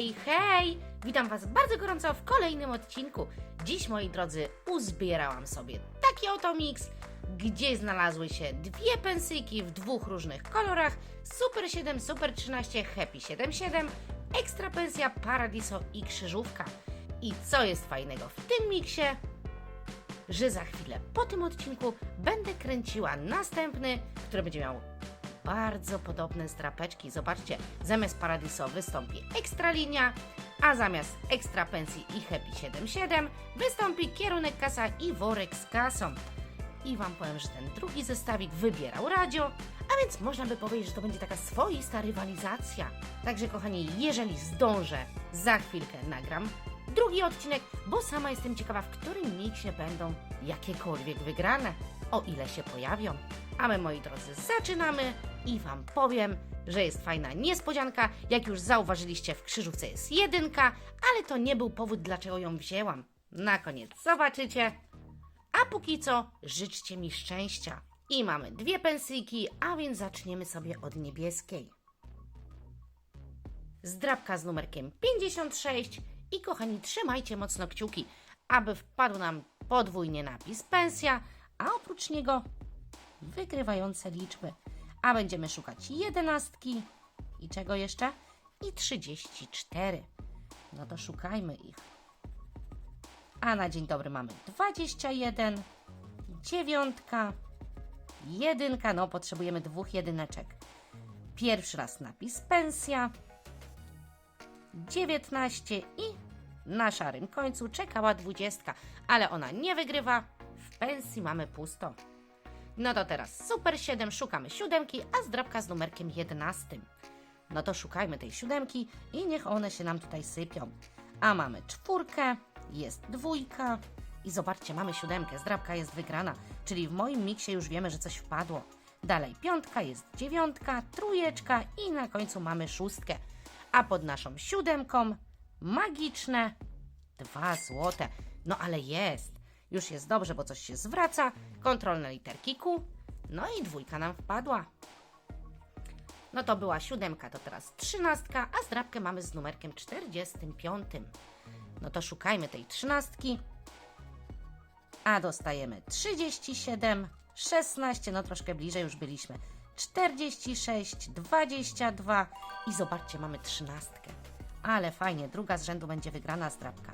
Hej, hej! Witam Was bardzo gorąco w kolejnym odcinku. Dziś, moi drodzy, uzbierałam sobie taki oto miks, gdzie znalazły się dwie pensyjki w dwóch różnych kolorach: Super 7, Super 13, Happy 77, Ekstra Pensja, Paradiso i Krzyżówka. I co jest fajnego w tym miksie? Że za chwilę po tym odcinku będę kręciła następny, który będzie miał bardzo podobne zdrapeczki. Zobaczcie, zamiast Paradiso wystąpi Ekstra Linia, a zamiast Ekstra Pensji i Happy 77 wystąpi Kierunek Kasa i Worek z kasą. I Wam powiem, że ten drugi zestawik wybierał radio, a więc można by powiedzieć, że to będzie taka swoista rywalizacja. Także kochani, jeżeli zdążę, za chwilkę nagram drugi odcinek, bo sama jestem ciekawa, w którym miksie będą jakiekolwiek wygrane, o ile się pojawią. A my, moi drodzy, zaczynamy i Wam powiem, że jest fajna niespodzianka. Jak już zauważyliście, w krzyżówce jest jedynka, ale to nie był powód, dlaczego ją wzięłam. Na koniec zobaczycie. A póki co, życzcie mi szczęścia. I mamy dwie pensyjki, a więc zaczniemy sobie od niebieskiej. Zdrabka z numerkiem 56 i kochani, trzymajcie mocno kciuki, aby wpadł nam podwójnie napis pensja, a oprócz niego wygrywające liczby. A będziemy szukać jedenastki i czego jeszcze? I 34. No to szukajmy ich. A na dzień dobry mamy 21, dziewiątka, jedynka, no potrzebujemy dwóch jedyneczek. Pierwszy raz napis pensja, 19 i na szarym końcu czekała 20, ale ona nie wygrywa. W pensji mamy pusto. No to teraz Super 7, szukamy siódemki, a zdrabka z numerkiem 11. No to szukajmy tej siódemki i niech one się nam tutaj sypią. A mamy czwórkę, jest dwójka i zobaczcie, mamy siódemkę, zdrabka jest wygrana, czyli w moim miksie już wiemy, że coś wpadło. Dalej piątka, jest dziewiątka, trójeczka i na końcu mamy szóstkę. A pod naszą siódemką magiczne dwa złote. No ale jest. Już jest dobrze, bo coś się zwraca. Kontrolne literki Q. No i dwójka nam wpadła. No to była siódemka, to teraz trzynastka, a zdrabkę mamy z numerkiem 45. No to szukajmy tej trzynastki. A dostajemy 37, 16, no troszkę bliżej już byliśmy. 46, 22 i zobaczcie, mamy trzynastkę. Ale fajnie, druga z rzędu będzie wygrana zdrabka.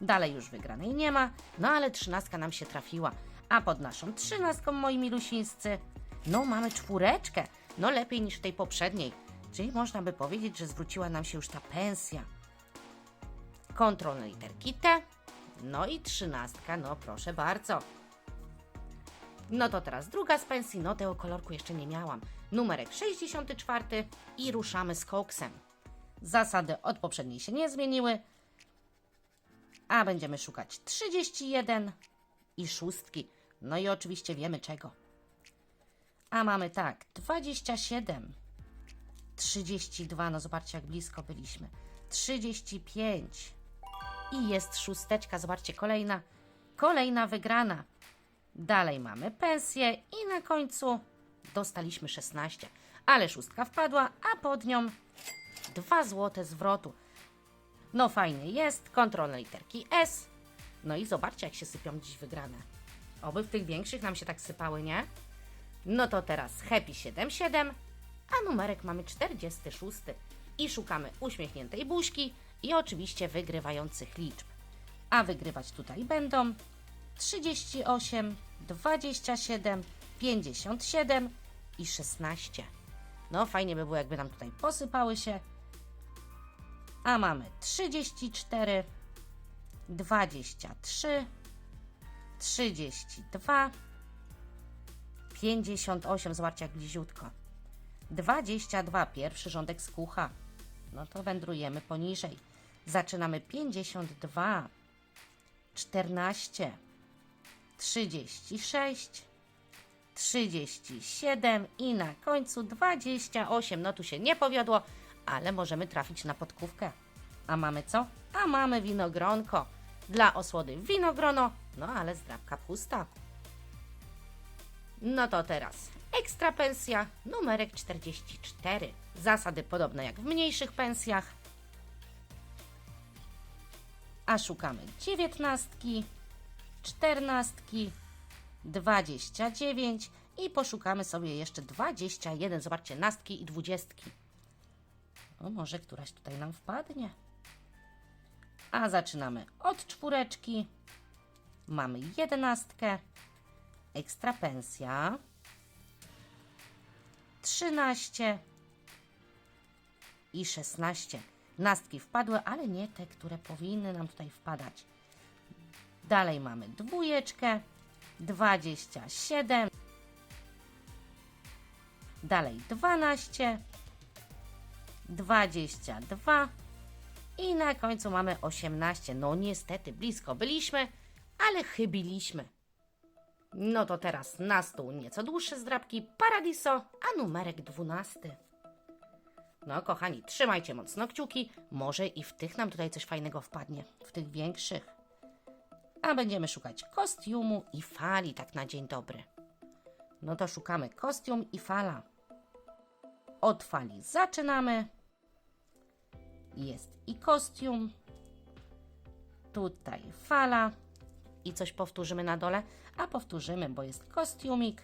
Dalej już wygranej nie ma, no ale trzynastka nam się trafiła. A pod naszą trzynastką, moi milusińscy, no mamy czwóreczkę. No lepiej niż w tej poprzedniej. Czyli można by powiedzieć, że zwróciła nam się już ta pensja. Kontrolne literki T. No i trzynastka, no proszę bardzo. No to teraz druga z pensji, no tego kolorku jeszcze nie miałam. Numerek 64 i ruszamy z koksem. Zasady od poprzedniej się nie zmieniły, a będziemy szukać 31 i szóstki. No i oczywiście wiemy czego. A mamy tak, 27, 32, no zobaczcie jak blisko byliśmy, 35 i jest szósteczka, zobaczcie, kolejna, kolejna wygrana. Dalej mamy pensję i na końcu dostaliśmy 16, ale szóstka wpadła, a pod nią 2 złote zwrotu. No fajnie jest, kontrolne literki S. No i zobaczcie, jak się sypią dziś wygrane. Oby w tych większych nam się tak sypały, nie? No to teraz Happy 77, a numerek mamy 46. I szukamy uśmiechniętej buźki i oczywiście wygrywających liczb. A wygrywać tutaj będą 38, 27, 57 i 16. No fajnie by było, jakby nam tutaj posypały się. A mamy 34, 23, 32, 58, zobaczcie jak bliziutko. 22, pierwszy rządek z kucha. No to wędrujemy poniżej. Zaczynamy 52, 14, 36, 37 i na końcu 28. No tu się nie powiodło, ale możemy trafić na podkówkę. A mamy co? A mamy winogronko. Dla osłody winogrono, no ale zdrabka pusta. No to teraz ekstra pensja, numerek 44. Zasady podobne jak w mniejszych pensjach. A szukamy dziewiętnastki, czternastki, 29 i poszukamy sobie jeszcze 21. Zobaczcie, nastki i dwudziestki. O, może któraś tutaj nam wpadnie. A zaczynamy od czwóreczki. Mamy jedenastkę. Ekstra pensja. 13 i 16. Nastki wpadły, ale nie te, które powinny nam tutaj wpadać. Dalej mamy dwójeczkę, 27, dalej 12, 22 i na końcu mamy 18. No niestety blisko byliśmy, ale chybiliśmy. No to teraz na stół nieco dłuższe zdrabki Paradiso, a numerek 12. No, kochani, trzymajcie mocno kciuki. Może i w tych nam tutaj coś fajnego wpadnie. W tych większych. A będziemy szukać kostiumu i fali, tak na dzień dobry. No to szukamy kostium i fala. Od fali zaczynamy. Jest i kostium. Tutaj fala. I coś powtórzymy na dole. A powtórzymy, bo jest kostiumik.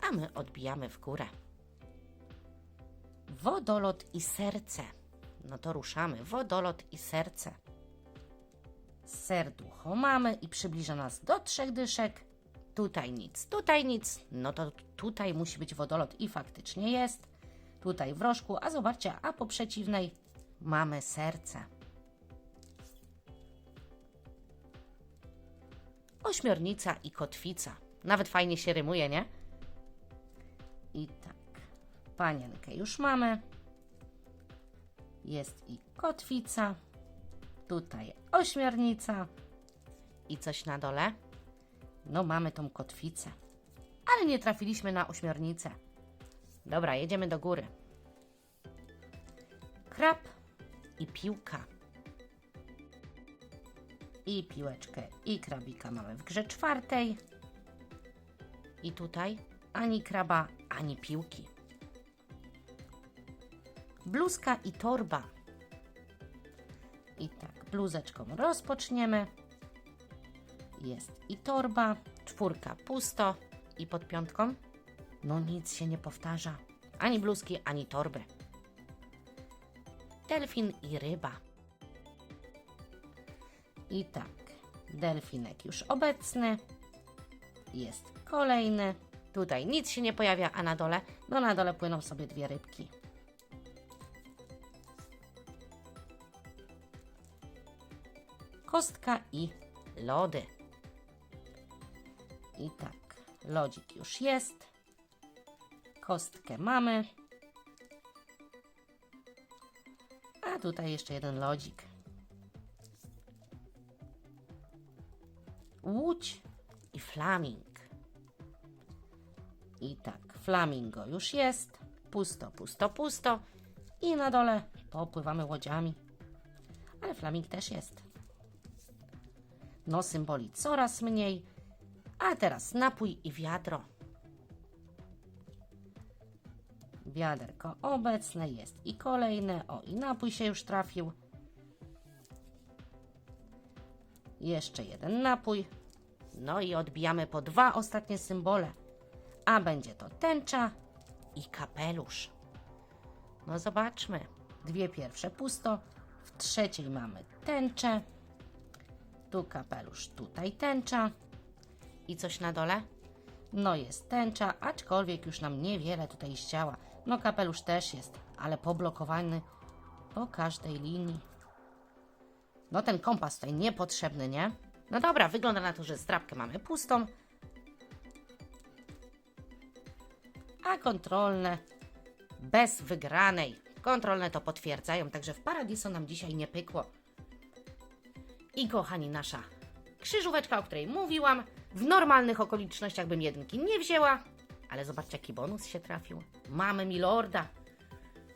A my odbijamy w górę. Wodolot i serce. No to ruszamy. Wodolot i serce. Serducho mamy i przybliża nas do trzech dyszek. Tutaj nic, tutaj nic. No to tutaj musi być wodolot i faktycznie jest. Tutaj w rożku, a zobaczcie, a po przeciwnej mamy serce. Ośmiornica i kotwica. Nawet fajnie się rymuje, nie? I tak. Panienkę już mamy. Jest i kotwica. Tutaj ośmiornica. I coś na dole. No, mamy tą kotwicę. Ale nie trafiliśmy na ośmiornicę. Dobra, jedziemy do góry. Krab i piłka. I piłeczkę, i krabika mamy w grze czwartej. I tutaj ani kraba, ani piłki. Bluzka i torba. I tak, bluzeczką rozpoczniemy. Jest i torba, czwórka pusto i pod piątką. No nic się nie powtarza. Ani bluzki, ani torby. Delfin i ryba. I tak, delfinek już obecny. Jest kolejny. Tutaj nic się nie pojawia, a na dole, no na dole płyną sobie dwie rybki. Kostka i lody. I tak, lodzik już jest. Kostkę mamy. A tutaj jeszcze jeden lodzik. Łódź i flaming. I tak, flamingo już jest. Pusto, pusto, pusto. I na dole popływamy łodziami. Ale flaming też jest. No, symboli coraz mniej. A teraz napój i wiadro. Wiaderko obecne jest i kolejne. O, i napój się już trafił. Jeszcze jeden napój. No i odbijamy po dwa ostatnie symbole. A będzie to tęcza i kapelusz. No zobaczmy. Dwie pierwsze pusto. W trzeciej mamy tęczę. Tu kapelusz, tutaj tęcza. I coś na dole? No jest tęcza, aczkolwiek już nam niewiele tutaj zdziała. No kapelusz też jest, ale poblokowany po każdej linii. No ten kompas tutaj niepotrzebny, nie? No dobra, wygląda na to, że strapkę mamy pustą. A kontrolne bez wygranej. Kontrolne to potwierdzają, także w Paradiso nam dzisiaj nie pykło. I kochani, nasza krzyżóweczka, o której mówiłam, w normalnych okolicznościach bym jedynki nie wzięła, ale zobaczcie, jaki bonus się trafił. Mamy Milorda.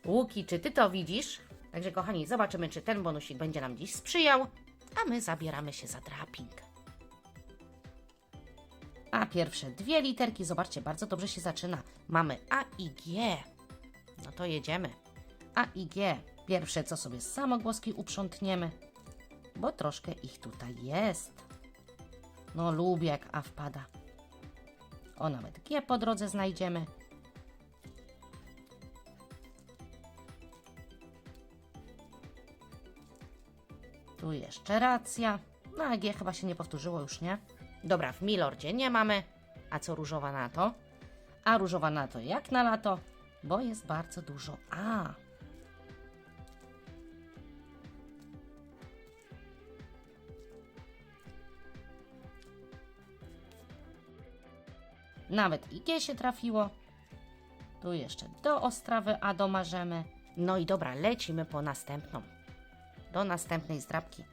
Łuki, czy ty to widzisz? Także kochani, zobaczymy, czy ten bonusik będzie nam dziś sprzyjał, a my zabieramy się za draping. A pierwsze dwie literki, zobaczcie, bardzo dobrze się zaczyna. Mamy A i G. No to jedziemy. A i G. Pierwsze, co sobie samogłoski uprzątniemy. bo troszkę ich tutaj jest. No lubię jak A wpada. O, nawet G po drodze znajdziemy. Tu jeszcze racja. No a G chyba się nie powtórzyło już, nie? Dobra, w Milordzie nie mamy. A co różowa na to? A różowa na to jak na lato, bo jest bardzo dużo A. Nawet i G się trafiło. Tu jeszcze do Ostrawy A domarzemy. No i dobra, lecimy po następną. Do następnej zdrabki.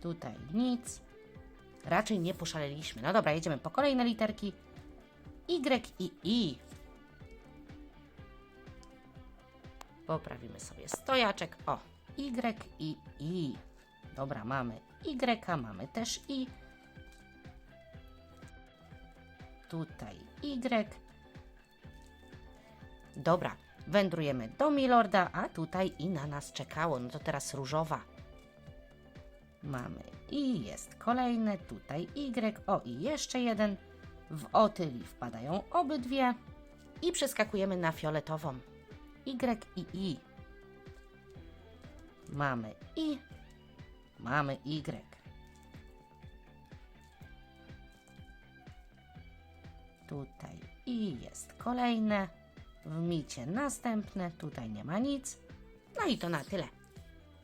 Tutaj nic. Raczej nie poszaleliśmy. No dobra, jedziemy po kolejne literki. Y i I. Poprawimy sobie stojaczek. O, Y i I. Dobra, mamy Y, mamy też I. Tutaj Y. Dobra, wędrujemy do Milorda, a tutaj i na nas czekało. No to teraz różowa. Mamy i jest kolejne, tutaj Y, o i jeszcze jeden. W otyli wpadają obydwie i przeskakujemy na fioletową. Y i I. Mamy I, mamy Y. Tutaj I jest kolejne, w micie następne, tutaj nie ma nic. No i to na tyle.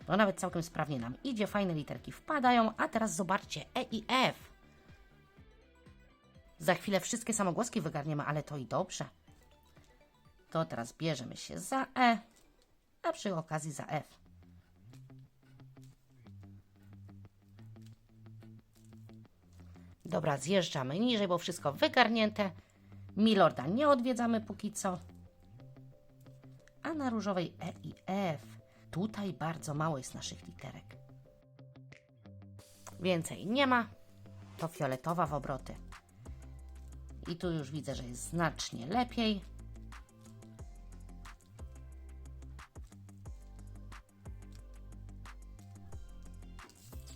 No nawet całkiem sprawnie nam idzie, fajne literki wpadają, a teraz zobaczcie E i F. Za chwilę wszystkie samogłoski wygarniemy, ale to i dobrze. To teraz bierzemy się za E, a przy okazji za F. Dobra, zjeżdżamy niżej, bo wszystko wygarnięte. Milorda nie odwiedzamy póki co. A na różowej E i F. Tutaj bardzo mało jest naszych literek. Więcej nie ma. To fioletowa w obroty. I tu już widzę, że jest znacznie lepiej.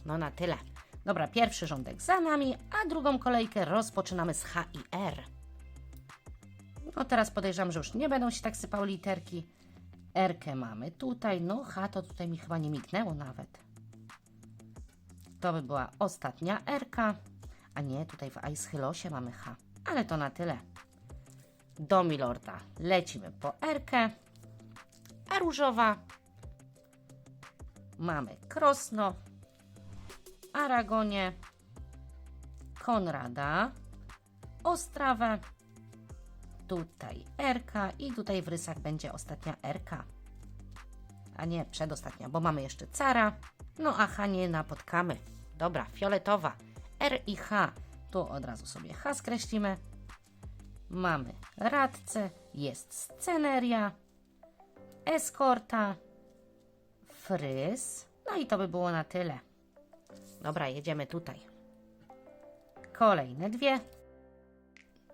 No na tyle. Dobra, pierwszy rządek za nami, a drugą kolejkę rozpoczynamy z H i R. No teraz podejrzewam, że już nie będą się tak sypały literki. R-kę mamy tutaj, no H to tutaj mi chyba nie mignęło nawet. To by była ostatnia R-ka, a nie, tutaj w Aeschylosie mamy H. Ale to na tyle. Do Milorda lecimy po R-kę, a różowa mamy Krosno, Aragonie, Konrada, Ostrawę, tutaj Rka i tutaj w rysach będzie ostatnia Rka. A nie, przedostatnia, bo mamy jeszcze cara. No a H nie napotkamy. Dobra, fioletowa. R i H. Tu od razu sobie H skreślimy. Mamy radcę, jest sceneria, eskorta, fryz. No i to by było na tyle. Dobra, jedziemy tutaj. Kolejne dwie.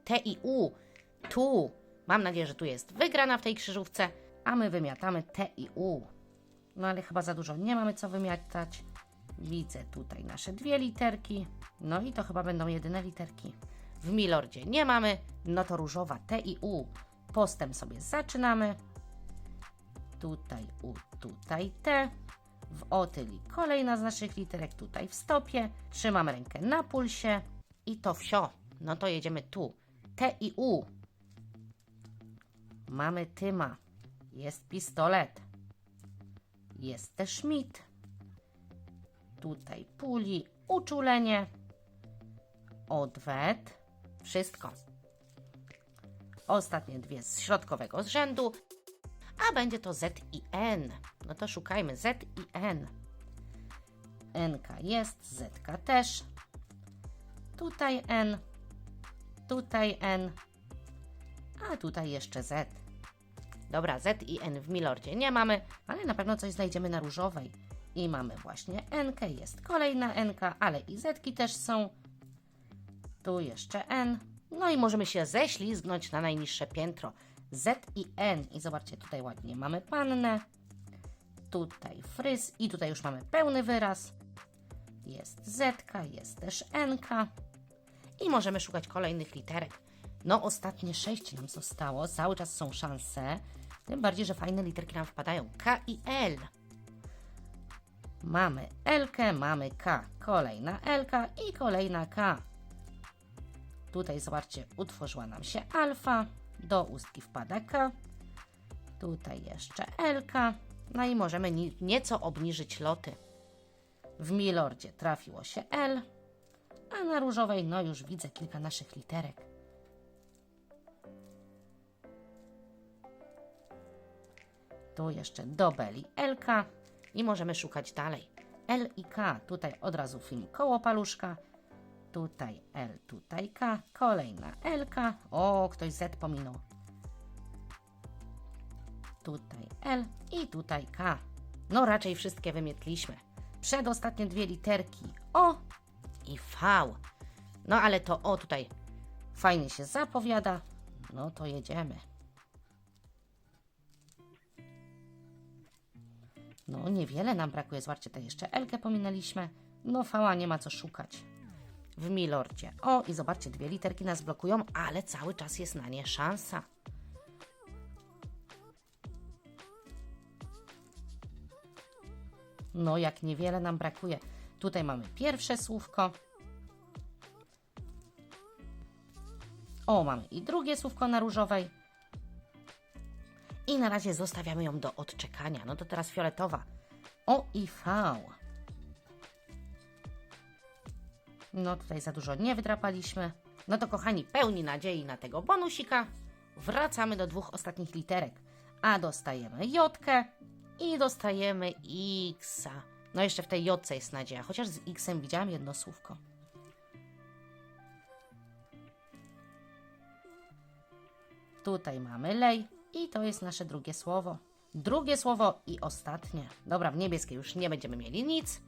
T i U. Tu. Mam nadzieję, że tu jest wygrana w tej krzyżówce, a my wymiatamy T i U. No ale chyba za dużo nie mamy co wymiatać. Widzę tutaj nasze dwie literki. No i to chyba będą jedyne literki. W Milordzie nie mamy, no to różowa T i U. Postęp sobie zaczynamy. Tutaj U, tutaj T. W otyli kolejna z naszych literek tutaj w stopie. Trzymam rękę na pulsie i to wsio. No to jedziemy tu. T i U. Mamy Tyma. Jest pistolet. Jest też mit. Tutaj puli, uczulenie, odwet. Wszystko. Ostatnie dwie z środkowego z rzędu. A będzie to Z i N. No to szukajmy Z i N. NK jest, ZK też. Tutaj N. Tutaj N. A tutaj jeszcze Z. Dobra, Z i N w Milordzie nie mamy, ale na pewno coś znajdziemy na różowej. I mamy właśnie NK, jest kolejna NK, ale i Zetki też są. Tu jeszcze N. No i możemy się ześlizgnąć na najniższe piętro. Z i N. I zobaczcie, tutaj ładnie mamy pannę. Tutaj fryz i tutaj już mamy pełny wyraz. Jest Z, jest też N. I możemy szukać kolejnych literek. No, ostatnie sześć nam zostało. Cały czas są szanse. Tym bardziej, że fajne literki nam wpadają. K i L. Mamy L, mamy K. Kolejna L i kolejna K. Tutaj zobaczcie, utworzyła nam się alfa. Do ustki wpada K. Tutaj jeszcze L. No i możemy ni- nieco obniżyć loty. W Milordzie trafiło się L, a na różowej no już widzę kilka naszych literek. Tu jeszcze do Beli LK i możemy szukać dalej. L i K, tutaj od razu film koło paluszka. Tutaj L, tutaj K, kolejna LK. O, ktoś Z pominął. Tutaj L i tutaj K. No raczej wszystkie wymietliśmy. Przedostatnie dwie literki O i V. No ale to O tutaj fajnie się zapowiada. No to jedziemy. No niewiele nam brakuje. Zobaczcie, tutaj jeszcze Elkę pominęliśmy. No fała nie ma co szukać. W Milordzie. O i zobaczcie, dwie literki nas blokują, ale cały czas jest na nie szansa. No, jak niewiele nam brakuje. Tutaj mamy pierwsze słówko. O, mamy i drugie słówko na różowej. I na razie zostawiamy ją do odczekania. No to teraz fioletowa. O i V. No tutaj za dużo nie wydrapaliśmy. No to kochani, pełni nadziei na tego bonusika. Wracamy do dwóch ostatnich literek. A dostajemy J i dostajemy X. No jeszcze w tej J jest nadzieja, chociaż z X widziałam jedno słówko. Tutaj mamy lej i to jest nasze drugie słowo. Drugie słowo i ostatnie. Dobra, w niebieskiej już nie będziemy mieli nic,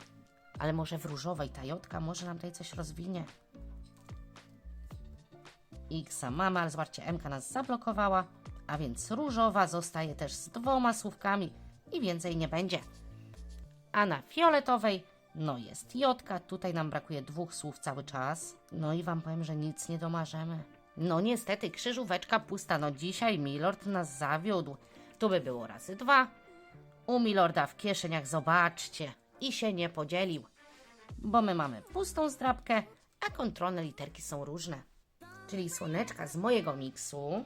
ale może w różowej ta jotka może nam tutaj coś rozwinie. X mama, ale zobaczcie, M nas zablokowała, a więc różowa zostaje też z dwoma słówkami i więcej nie będzie. A na fioletowej, no jest jotka, tutaj nam brakuje dwóch słów cały czas. No i Wam powiem, że nic nie domarzemy. No niestety, krzyżóweczka pusta, no dzisiaj Milord nas zawiódł. Tu by było razy dwa. U Milorda w kieszeniach, zobaczcie, i się nie podzielił. Bo my mamy pustą zdrabkę, a kontrolne literki są różne. Czyli słoneczka z mojego miksu,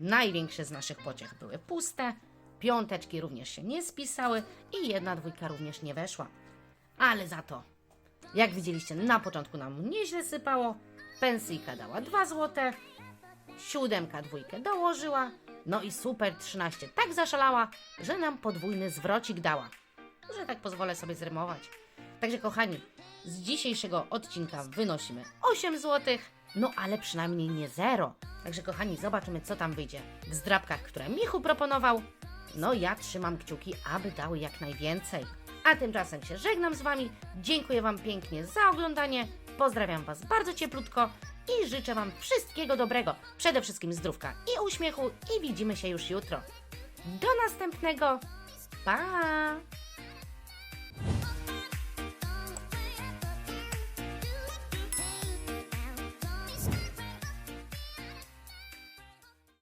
Największe z naszych pociech były puste, piąteczki również się nie spisały i jedna dwójka również nie weszła. Ale za to, jak widzieliście, na początku nam nieźle sypało, pensyjka dała 2 złote, siódemka dwójkę dołożyła, no i super 13 tak zaszalała, że nam podwójny zwrocik dała. Że tak pozwolę sobie zrymować. Także kochani, z dzisiejszego odcinka wynosimy 8 złotych, no ale przynajmniej nie 0. Także kochani, zobaczymy co tam wyjdzie w zdrabkach, które Michu proponował. No ja trzymam kciuki, aby dały jak najwięcej. A tymczasem się żegnam z Wami. Dziękuję Wam pięknie za oglądanie. Pozdrawiam Was bardzo cieplutko i życzę Wam wszystkiego dobrego. Przede wszystkim zdrówka i uśmiechu i widzimy się już jutro. Do następnego. Pa!